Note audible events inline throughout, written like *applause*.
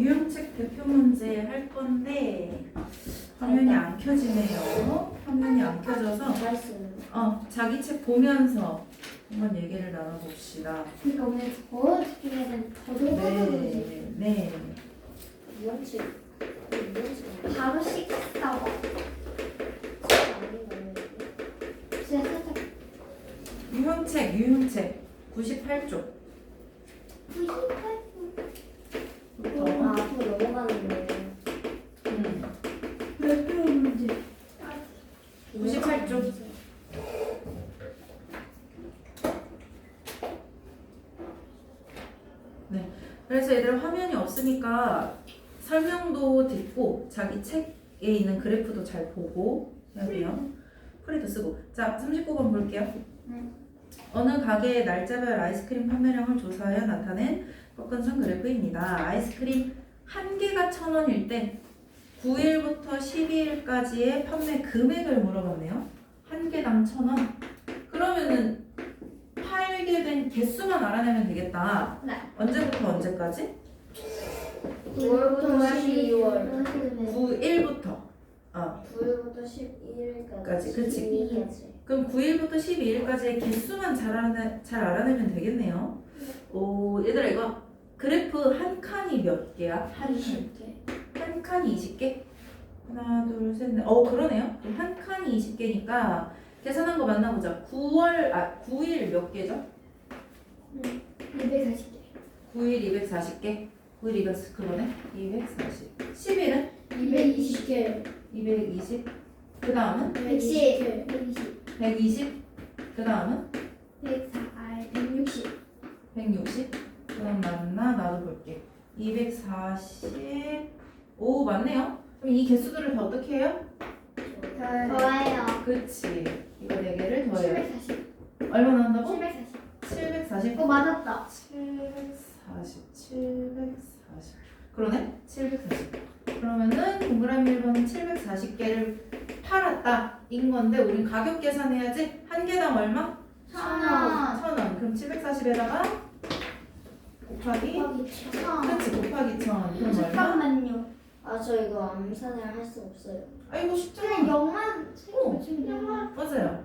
유형책 대표 문제 할 건데 화면이 안 켜지네요. 화면이 안 켜져서. 어 자기 책 보면서 한번 얘기를 나눠봅시다. 그러니까 오늘 더 집중해야 더 들어가는 네, 네. 유형책. 유형책 바로 식사와? 진짜 살짝 유형책, 유형책 98쪽. 98분 아, 음. 문제 98쪽. 그래서 얘들 화면이 없으니까 설명도 듣고 자기 책에 있는 그래프도 잘 보고 해야 돼요. 프리도 쓰고. 자, 39번 볼게요. 네. 어느 가게의 날짜별 아이스크림 판매량을 조사하여 나타낸 꺾은 선 그래프입니다. 아이스크림 한 개가 천 원일 때 9일부터 12일까지의 판매 금액을 물어봤네요. 한 개당 천 원. 그러면은 팔게 된 개수만 알아내면 되겠다. 네. 언제부터 언제까지? 9월부터 12월. 9일부터. 어. 9일부터 11일까지. 까지, 그치. 12일까지. 그럼 9일부터 12일까지의 개수만 잘, 알아내, 잘 알아내면 되겠네요. 오, 얘들아 이거 그래프 한 칸이 몇 개야? 한 칸. 한 칸이 20개? 하나, 둘, 셋, 넷. 어, 그러네요. 한 칸이 20개니까 계산한 거 만나보자. 9월, 아, 9일 몇 개죠? 240개 9일 240개? 9일 240, 그거네? 240. 10일은? 220개 220. 그 다음은? 110 120 120. 그 다음은? 104아160 160. 그럼 맞나? 나도 볼게. 240. 오, 맞네요. 그럼 이 개수들을 다 어떻게 해요? 좋아요 그치. 이거 4개를 더해요. 740 얼마 나온다고? 740 740. 어 맞았다 740, 740. 그러네? 740. 그러면은 동그라미 1번은 740개를 팔았다. 인 건데 우린 가격 계산해야지. 한 개당 얼마? 천 원 천 원. 그럼 740에다가 곱하기 그치 곱하기 천. 그럼 얼마? 잠깐만요 아, 저 이거 암산을 할 수 없어요. 아 이거 그냥 쉽잖아. 0만 어. 붙이면 되나? 맞아요.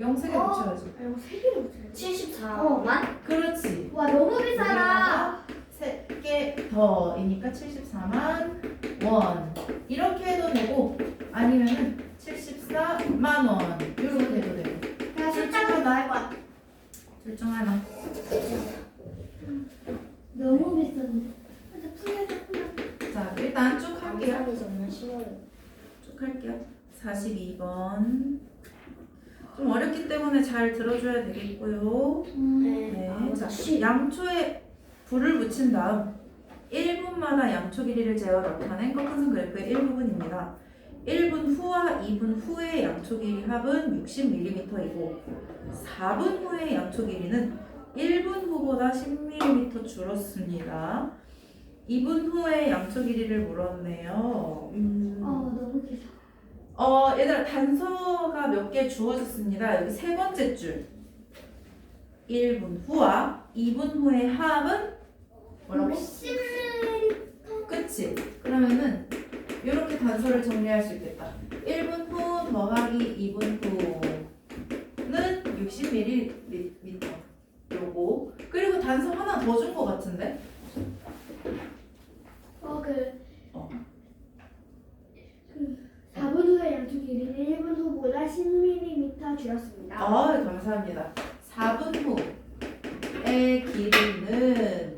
0 3개 어. 붙여야지. 아 이거 3개를 붙여야 74만? 그렇지. 와 너무 비싸다 3개 더이니까 74만 원. 이렇게 해도 되고 아니면은 74만 원. 이렇게 해도 되고. 그냥 숫자가 나을 것 같아 둘 중 하나. 너무 비싼데 근데 풀려서 풀려 자, 일단 쭉 할게요. 암산이 정말 쉬워요. 쭉 할게요. 42번. 좀 어렵기 때문에 잘 들어줘야 되겠고요. 네. 아, 자, 시- 양초에 불을 붙인 다음 1분마다 양초 길이를 재어 나타낸 꺾은선 그래프의 일부분입니다. 1분 후와 2분 후의 양초 길이 합은 60mm이고 4분 후의 양초 길이는 1분 후보다 10mm 줄었습니다. 2분 후의 양초 길이를 물었네요. 음. 어 너무 비싸 어, 얘들아 단서가 몇 개 주어졌습니다. 여기 세 번째 줄. 1분 후와 2분 후의 합은 뭐라고? 10ml 그치? 그러면은 이렇게 단서를 정리할 수 있겠다. 1분 후 더하기 2분 후는 60ml 요거 그리고 단서 하나 더준거 같은데? 어 그 어. 그 4분 후의 양쪽 길이는 1분 후보다 10mm 줄었습니다. 아 감사합니다. 4분 후의 길이는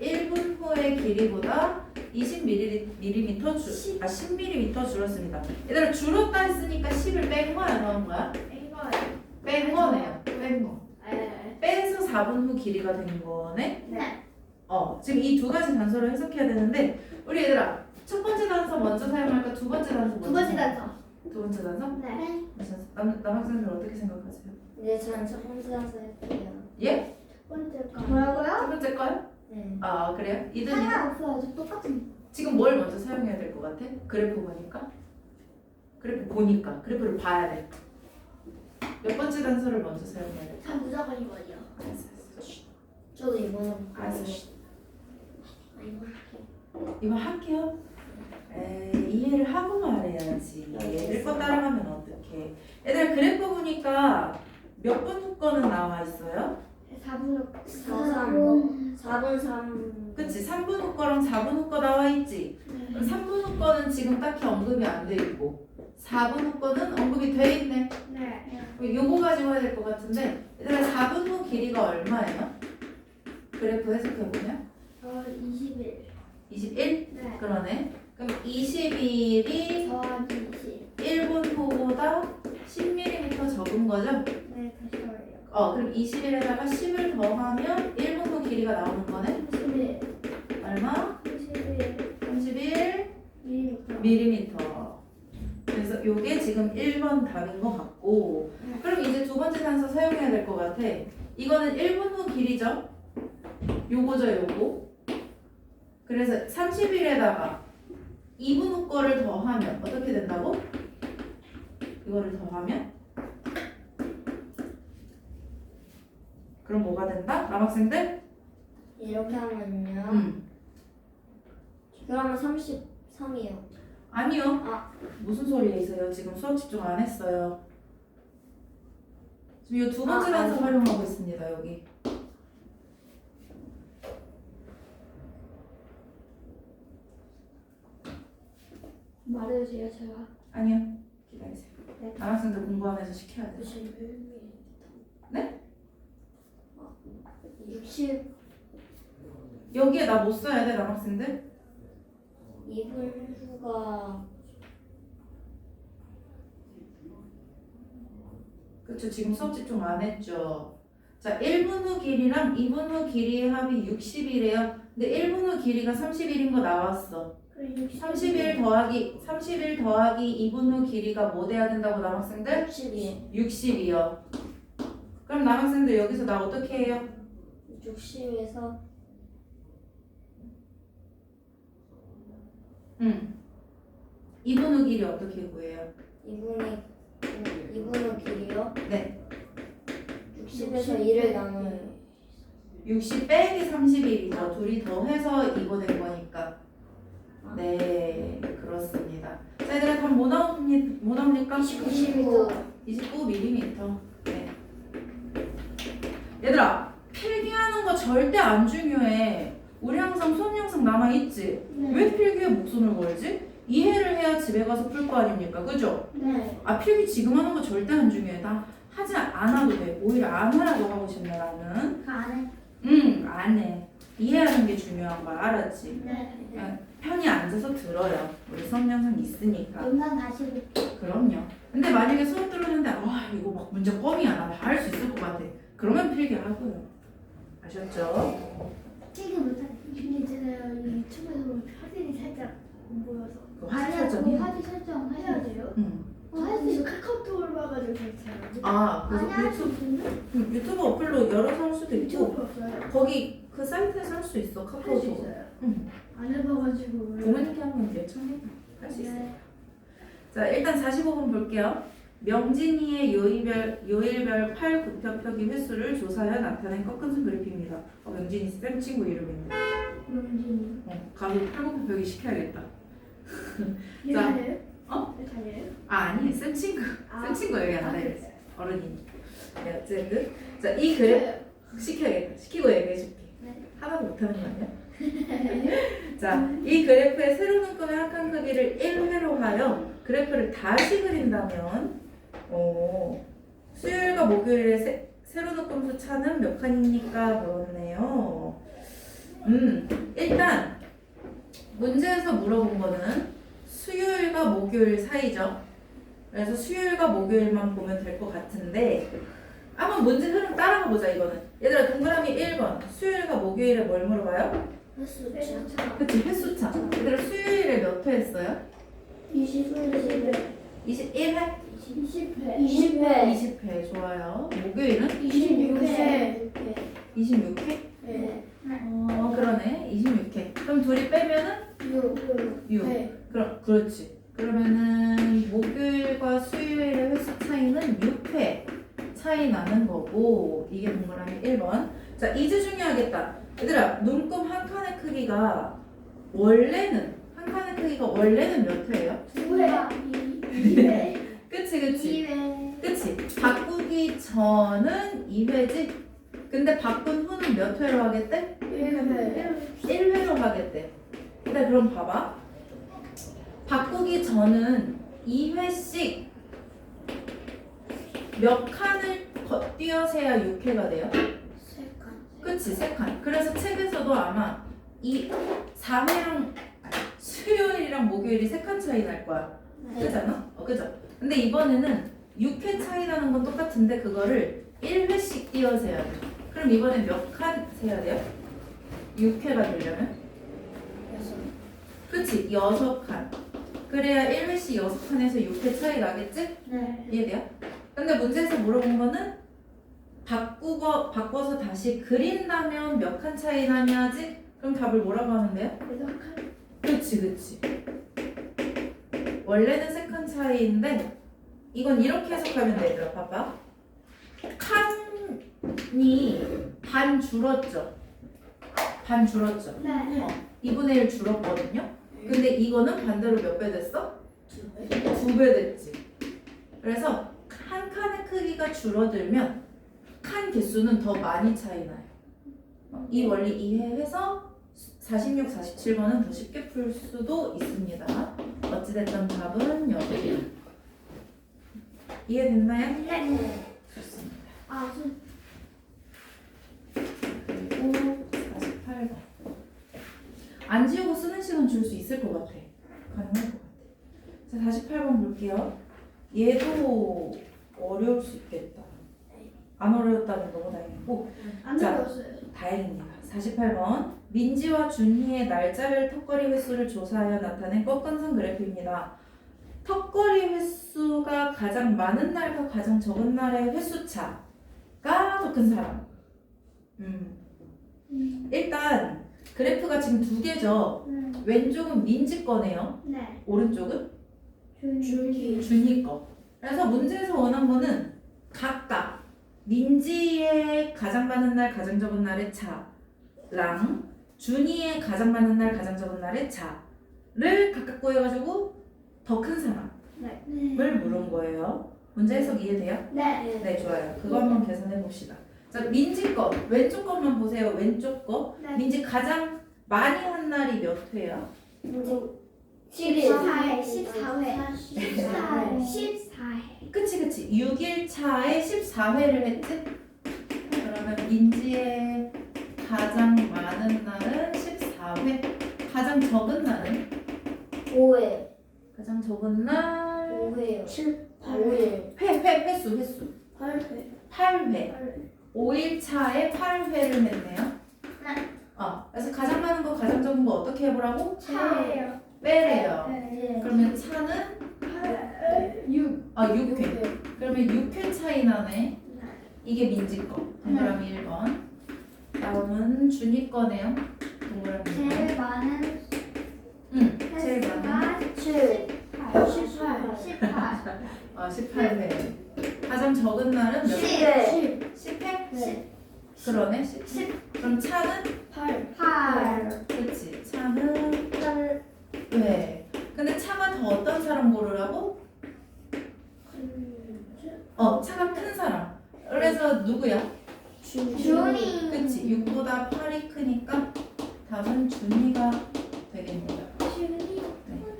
1분 후의 길이보다 20mm 줄, 아 10mm 줄었습니다. 얘들아 줄었다 했으니까 10을 뺀 거야, 넣은 거야? 이거예요. 뺀 거네요. 뺀 거. 네. 빼서 4분 후 길이가 된 거네. 네. 어, 지금 이 두 가지 단서를 해석해야 되는데 우리 얘들아 첫 번째 단서 먼저 사용할까? 두 번째 단서 먼저? 두 번째 사용- 단서. 두 번째 단서? 네. 남 남학생들 어떻게 생각하세요? 네, 저는 첫 번째 단서 할게요. 예? 첫 번째 거. 뭐라고요? 첫 번째 거요? 네. 아 그래요? 이든 이든 하나 없어요. 저 똑같은. 지금 뭘 먼저 사용해야 될 것 같아? 그래프 보니까? 그래프 보니까 그래프를 봐야 돼. 몇 번째 단서를 먼저 사용해야 돼? 저 무조건 이거요. 알았어, 알았어. 쉿. 저도 이번에 알았어. 쉿. 아, 이거 할게요. 이거 할게요. 에이, 이해를 하고 말해야지. 거 따라가면 어떡해. 얘들아 그래프 보니까 몇분후 거는 나와 있어요? 4분 4, 4분 3. 그치? 3분 후 거랑 4분 후 거 나와 있지? 그럼 3분 후 거는 지금 딱히 언급이 안 돼 있고 4분 후 거는 언급이 돼 있네. 네. 요거 가지고 해야 될 것 같은데 얘들아 4분 후 길이가 얼마예요? 그래프 해석해보면 어, 20일. 21? 네. 그러네. 그럼 20일이 더하기 20. 1분 후보다 10mm 적은 거죠? 네, 다시 더해요. 어, 그럼 20일에다가 10을 더하면 1분 후 길이가 나오는 거네? 31. 얼마? 31. 31 밀리미터. 밀리미터. 그래서 요게 지금 1번 답인 것 같고 그럼 이제 두 번째 단서 사용해야 될 것 같아. 이거는 1분 후 길이죠? 요거죠, 요거. 그래서 30일에다가 2분 후 거를 더하면 어떻게 된다고? 이거를 더하면? 그럼 뭐가 된다? 남학생들? 이렇게 하면요. 음. 그러면 33이요. 아니요. 아. 무슨 소리예요? 지금 수업 집중 안 했어요. 지금 이 두 번째 아, 단서. 활용하고 있습니다. 여기. 말해주세요, 제가. 아니요. 기다리세요. 네. 남학생들 공부하면서 시켜야 돼. 91mm. 네? 60 여기에 나 못 써야 돼, 남학생들? 2분 후가 그쵸, 지금 수업 집중 안 했죠. 자, 1분 후 길이랑 2분 후 길이의 합이 60이래요. 근데 1분 후 길이가 30일인 거 나왔어. 30일 더하기 30일 더하기 2분 후 길이가 뭐 돼야 된다고 남학생들? 60이요. 60이요. 그럼 남학생들 여기서 나 어떻게 해요? 60에서 응. 2분 후 길이 어떻게 구해요? 2분의 2분 후 길이요? 네. 60에서 1을 나눠요. 60 빼기 30일이죠. 둘이 더해서 이거 된 거니까. 네, 그렇습니다. 자, 얘들아, 그럼 뭐 나옵니, 뭐 나옵니까? 29. 29mm. 네. 얘들아, 필기하는 거 절대 안 중요해. 우리 항상 수업 영상 남아있지? 왜 필기에 목숨을 걸지? 이해를 해야 집에 가서 풀 거 아닙니까? 그죠? 네. 아 필기 지금 하는 거 절대 안 중요해. 나 하지 않아도 돼. 오히려 안 하라고 하고 싶네 나는. 그 안에. 응, 안 해. 이해하는 게 중요한 거야. 알았지? 네. 편히 앉아서 들어요. 우리 수업 영상 있으니까. 영상 다시 그럼요. 근데 만약에 수업 들었는데 와 이거 막 문제 껌이야. 나 다 할 수 있을 것 같아. 그러면 필기하고요. 아셨죠? 찍지 못한. 근데 제가 유튜브에서 보면 화질이 살짝 안 보여서. 그 화질 설정이? 화질 설정 해야 돼요? 응. 할수 있어. 카카오톡을 봐가지고 괜찮아요. 아, 그래서 할수 유튜브, 있는데 응, 유튜브 어플로 열어서 할 수도 있고 유튜브 없어요. 거기 그 사이트에서 할 수 있어. 할 수 카카오톡. 있어요. 응. 안 해봐가지고. 부모님께 한번 요청해. 할수 있어. 네. 자, 일단 45번 볼게요. 명진이의 요일별, 요일별 팔 굽혀 펴기 횟수를 조사하여 나타낸 꺾은선 그래프입니다. 어, 명진이 쌤 친구 이름인데. 명진이. 어, 가서 팔 굽혀 펴기 시켜야겠다. 일 자. 잘해요? 어? 잘해요? 아, 아니, 쌤 친구. 아. 쌤 친구 여기 안 아, 돼. 어른이. 네, 어쨌든. 자, 이 그래프 시켜야겠다. 시키고 얘기해줄게. 네. 하나도 못하는 거 아니야? *laughs* 자, 이 그래프의 세로 눈금의 한칸 크기를 1회로 하여 그래프를 다시 그린다면 어, 수요일과 목요일의 세, 세로 눈금수 차는 몇 칸입니까? 그렇네요. 음, 일단 문제에서 물어본 거는 수요일과 목요일 사이죠. 그래서 수요일과 목요일만 보면 될 것 같은데 한번 문제 흐름 따라가 보자 이거는. 얘들아 동그라미 1번 수요일과 목요일에 뭘 물어봐요? 횟수 네, 차. 차. 그치 횟수차. 얘들아 수요일에 몇 회 했어요? 20회. 21회? 20회. 20회. 20회 좋아요. 목요일은 26회. 26회? 네. 어 그러네 26회. 그럼 둘이 빼면은 6. 6. 네. 그럼 그렇지. 그러면은 목요일과 수요일의 횟수 차이는 6회 차이 나는 거고 이게 동그라미 1번. 자 이제 중요하겠다. 얘들아 눈금 한 크기가 원래는 한 칸의 크기가 원래는 몇 회예요? 두 회. 이 회. 그치 그치 2회. 그치 바꾸기 전은 2회지 근데 바꾼 후는 몇 회로 하겠대? 1회. 1회로 하겠대 근데 그럼 봐봐 바꾸기 전은 2회씩 몇 칸을 거- 뛰어세야 6회가 돼요? 3칸. 그치 3칸 그래서 책에서도 아마 이 4회랑 수요일이랑 목요일이 3칸 차이 날 거야 그잖아? 어, 그죠? 근데 이번에는 6회 차이 나는 건 똑같은데 그거를 1회씩 띄어 세야 돼. 그럼 이번에 몇 칸 세야 돼요? 6회가 되려면? 그치? 6칸. 그래야 1회씩 6칸에서 6회 차이 나겠지? 네. 이해돼요? 근데 문제에서 물어본 거는 바꾸고, 바꿔서 다시 그린다면 몇 칸 차이 나냐지? 그럼 답을 뭐라고 하면 돼요? 그래서 칸. 그치 그치 원래는 3칸 차이인데 이건 이렇게 해석하면 돼 얘들아 봐봐 칸이 반 줄었죠 반 줄었죠 네. 어, 2분의 1 줄었거든요 근데 이거는 반대로 몇 배 됐어? 두 배 됐지 그래서 한 칸의 크기가 줄어들면 칸 개수는 더 많이 차이 나요 어, 이 원리 이해해서 46, 47번은 더 쉽게 풀 수도 있습니다. 어찌됐든 답은 여기. 이해됐나요? 네. 좋습니다. 아, 저 그리고 48번. 안 지우고 쓰는 시간 줄 수 있을 것 같아. 가능할 것 같아. 자, 48번 볼게요. 얘도 어려울 수 있겠다. 안 어려웠다니 너무 다행이고. 안 자. 들었어요. 다행입니다. 48번 민지와 준희의 날짜별 턱걸이 횟수를 조사하여 나타낸 꺾은선 그래프입니다. 턱걸이 횟수가 가장 많은 날과 가장 적은 날의 횟수 차가 더 큰 사람. 음. 일단 그래프가 지금 두 개죠. 네. 왼쪽은 민지 거네요. 네. 오른쪽은 줄기. 준희 거. 그래서 문제에서 원한 거는 각각 민지의 가장 많은 날, 가장 적은 날의 차랑 준희의 가장 많은 날, 가장 적은 날의 차를 각각 구해가지고 더 큰 사람을 네. 물은 거예요. 문제 해석 이해돼요? 네. 네, 좋아요. 그거 한번 계산해 봅시다. 자, 민지 거 왼쪽 것만 보세요. 왼쪽 거 네. 민지 가장 많이 한 날이 몇 회야? 14회, 14회. 14회. 14회. 그치 그치 6일 차에 14회를 했지? 그러면 민지의 가장 많은 날은 14회 가장 적은 날은? 5회. 가장 적은 날 5회요. 7, 8회. 회, 회, 횟수 횟수 8회. 8회 5일 차에 8회를 했네요 어, 그래서 가장 많은 거 가장 적은 거 어떻게 해보라고? 차예요. 빼래요 네. 그러면 차는? 6. 아 6회 그러면 6회 차이 나네 이게 민지 거 동그라미 1번 다음은 준이 거네요 동그라미 2번 제일 많은 응 제일 많은 횟수가 7. 18. 18. 아 18회 가장 적은 날은 몇 10회. 10회? 네. 그러네 10. 그럼 차는? 8. 8. 그치 차는 8. 왜? 근데 차가 더 어떤 사람 고르라고? 어 차가 큰 사람 그래서 누구야? 준이. 그치 6보다 8이 크니까 답은 준이가 되겠습니다 준이.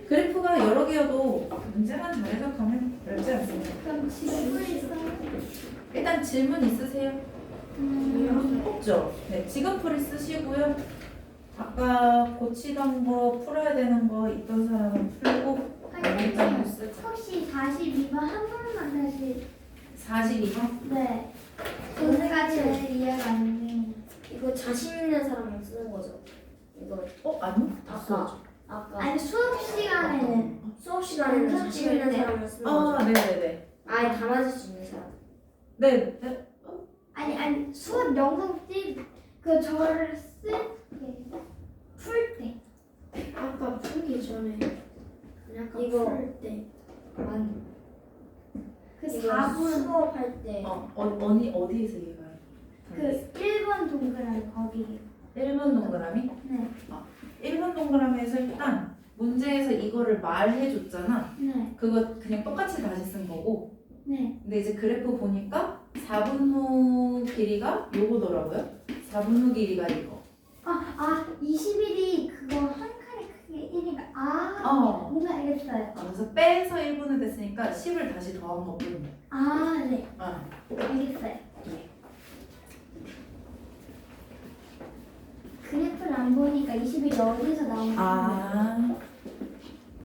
그래프가 여러 개여도 문제만 잘 해석하면 어렵지 않습니다 그럼 지금 있어. 일단 질문 있으세요? 음. 없죠? 네, 지금 풀이 쓰시고요. 아까 고치던 거 풀어야 되는 거 있던 사람은 풀고. 혹시 42번 한 번만 다시 42번? 네 제일 이해가 안 돼. 이거 자신 있는 사람만 쓰는 거죠. 이거 어? 아니요? 다 아까 써야죠. 아까 아니 수업 시간에는 수업 시간에는 완전 자신 있는 때. 사람만 쓰는 거죠. 아, 네네네. 아예 다 맞을 수 있는 사람. 네, 네. 아니 아니 수업 영상 찍그 저를 쓸풀때 아까 풀기 전에 약간 이거 풀때 아니 그 이거 4분 수업할 때 어, 어, 어디, 어디에서 얘가? 그 1번 동그라미 거기 1번 동그라미? 네 1번 동그라미 동그라미에서 일단 문제에서 이거를 말해줬잖아. 네. 그거 그냥 똑같이 다시 쓴 거고. 네. 근데 이제 그래프 보니까 4분 후 길이가 요거더라고요. 4분 후 길이가 이거. 아, 아, 21이 그거 1이가 아, 어. 뭔가 알겠어요. 아, 그래서 빼서 1분을 됐으니까 10을 다시 더한 거거든요. 아, 네. 아. 알겠어요. 그래프를 안 보니까 21이 어디서 나오는지 아.